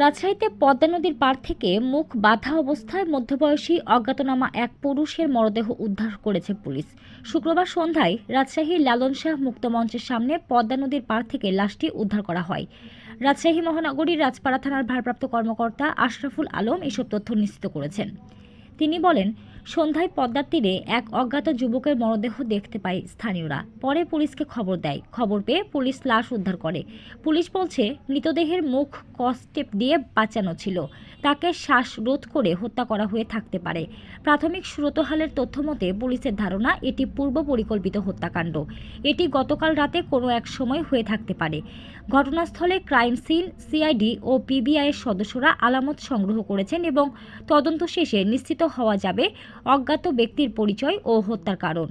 রাজশাহীতে পদ্মা নদীর পার থেকে মুখ বাধা অবস্থায় মধ্যবয়সী অজ্ঞাতনামা এক পুরুষের মরদেহ উদ্ধার করেছে পুলিশ। শুক্রবার সন্ধ্যায় রাজশাহীর লালন শাহ মুক্ত মঞ্চের সামনে পদ্মা নদীর পার থেকে লাশটি উদ্ধার করা হয়। রাজশাহী মহানগরীর রাজপাড়া থানার ভারপ্রাপ্ত কর্মকর্তা আশরাফুল আলম এসব তথ্য নিশ্চিত করেছেন। তিনি বলেন সন্ধ্যায় পদ্মার তীরে এক অজ্ঞাত যুবকের মরদেহ দেখতে পায় স্থানীয়রা। পরে পুলিশকে খবর দেয়। খবর পেয়ে পুলিশ লাশ উদ্ধার করে। পুলিশ বলছে, মৃতদেহের মুখ কস্টেপ দিয়ে বাঁচানো ছিল। তাকে শ্বাসরোধ করে হত্যা করা হয়ে থাকতে পারে। প্রাথমিক সুরতহালের তথ্য মতে পুলিশের ধারণা, এটি পূর্ব পরিকল্পিত হত্যাকাণ্ড। এটি গতকাল রাতে কোনো এক সময় হয়ে থাকতে পারে। ঘটনাস্থলে ক্রাইম সিন, সিআইডি ও পিবিআইয়ের সদস্যরা আলামত সংগ্রহ করেছেন এবং তদন্ত শেষে নিশ্চিত হওয়া যাবে অজ্ঞাত ব্যক্তির পরিচয় ও হত্যার কারণ।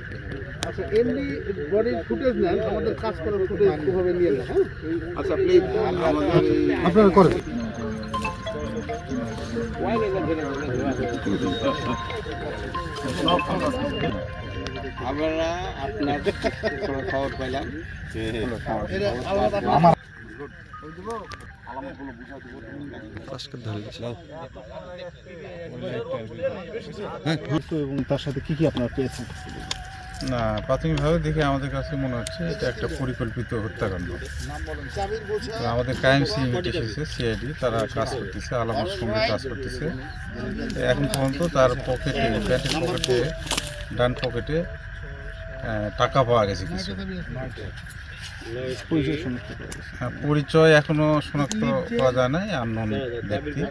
আচ্ছা এমনি বডির ফুটেজ নেন আমাদের কাজ করার ফুটেজ ওভাবে নিয়ে নেন হ্যাঁ? আচ্ছা প্লিজ আমাদের আপনারা করেন। আমরা আপনার খবর পাইলাম এবং তার সাথে কি কি আপনারা পেয়েছেন? না প্রাথমিকভাবে দেখে আমাদের কাছে মনে হচ্ছে এটা একটা পরিকল্পিত হত্যাকাণ্ড। আমাদের ক্রাইম সিম এসেছে সিআইডি তারা কাজ করতেছে আলামার সঙ্গে কাজ করতেছে। এখন পর্যন্ত তার পকেটে প্যান্টের পকেটে ডান পকেটে টাকা পাওয়া গেছে কিছু। হ্যাঁ, পরিচয় এখনও শনাক্ত করা যায় নাই আননোন ব্যক্তি।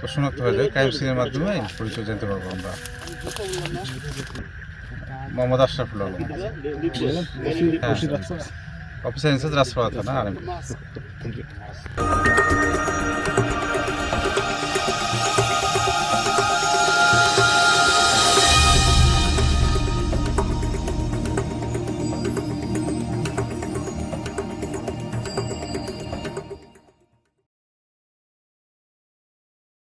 তো শনাক্ত হয়ে যায় ক্রাইম সিনের মাধ্যমে পরিচয় জানতে পারব আমরা। Mohammad Ashraful Alam. Officer in charge Rajpara থানা আর্মি